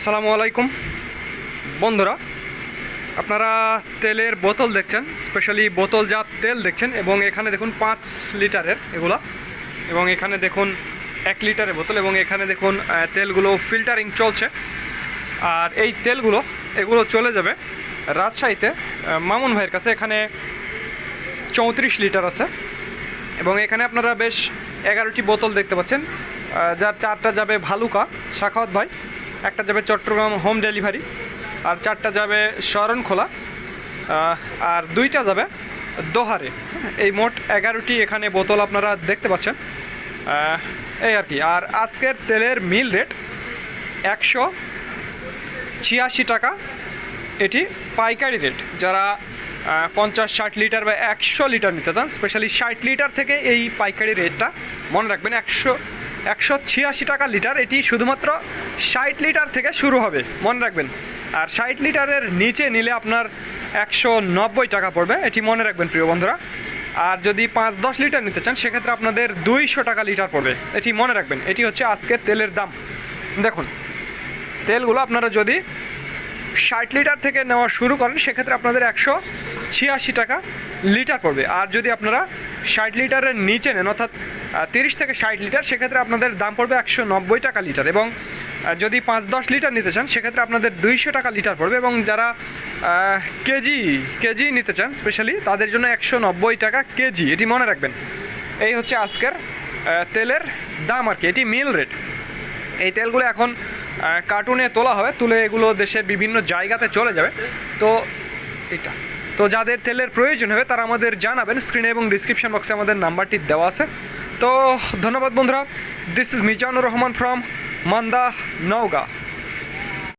সালামু আলাইকুম। বন্ধুরা, আপনারা তেলের বোতল দেখছেন স্পেশালি বোতলজাত তেল দেখছেন, এবং এখানে দেখুন পাঁচ লিটারের এগুলা, এবং এখানে দেখুন এক লিটারের বোতল, এবং এখানে দেখুন তেলগুলো ফিল্টারিং চলছে। আর এই তেলগুলো, এগুলো চলে যাবে রাজশাহীতে মামুন ভাইয়ের কাছে, এখানে চৌত্রিশ লিটার আছে। এবং এখানে আপনারা বেশ এগারোটি বোতল দেখতে পাচ্ছেন যার চারটা যাবে ভালুকা শাখাওয়াত ভাই। একটা যাবে চট্টগ্রাম হোম ডেলিভারি আর চারটা যাবে শরণখোলা আর দুইটা যাবে দোহারে। এই মোট এগারোটি এখানে বোতল আপনারা দেখতে পাচ্ছেন। এই আর কি। আর আজকের তেলের মিল রেট একশো ছিয়াশি টাকা। এটি পাইকারি রেট। যারা পঞ্চাশ, ষাট লিটার বা একশো লিটার নিতে চান, স্পেশালি ষাট লিটার থেকে এই পাইকারি রেটটা মনে রাখবেন একশো একশো ছিয়াশি টাকা লিটার, এটি শুধুমাত্র ষাট লিটার থেকে শুরু হবে। মনে রাখবেন। আর ষাট লিটারের নিচে নিলে আপনার একশো নব্বই টাকা পড়বে, এটি মনে রাখবেন প্রিয় বন্ধুরা। আর যদি পাঁচ দশ লিটার নিতে চান, সেক্ষেত্রে আপনাদের দুইশো টাকা লিটার পড়বে। এটি মনে রাখবেন, এটি হচ্ছে আজকের তেলের দাম। দেখুন, তেলগুলো আপনারা যদি ষাট লিটার থেকে নেওয়া শুরু করেন, সেক্ষেত্রে আপনাদের একশো ছিয়াশি টাকা লিটার পড়বে। আর যদি আপনারা ষাট লিটারের নিচে নেন, অর্থাৎ তিরিশ থেকে ষাট লিটার, সেক্ষেত্রে আপনাদের দাম পড়বে একশো নব্বই টাকা লিটার এবং যদি পাঁচ দশ লিটার নিতে চান, সেক্ষেত্রে আপনাদের দুইশো টাকা লিটার পড়বে এবং যারা কেজি কেজি নিতে চান স্পেশালি তাদের জন্য একশো নব্বই টাকা কেজি, এটি মনে রাখবেন। এই হচ্ছে আজকের তেলের দাম আর কি, এটি মিল রেট। এই তেলগুলো এখন কার্টুনে তোলা হবে তুলে এগুলো দেশের বিভিন্ন জায়গাতে চলে যাবে। তো, এটা। তো যাদের তেলের প্রয়োজন হবে, তারা আমাদের জানাবেন। স্ক্রিনে এবং ডিসক্রিপশন বক্সে আমাদের নাম্বারটি দেওয়া আছে। তো ধন্যবাদ বন্ধুরা। This is Mizanur Rahman from Manda, Naogaon.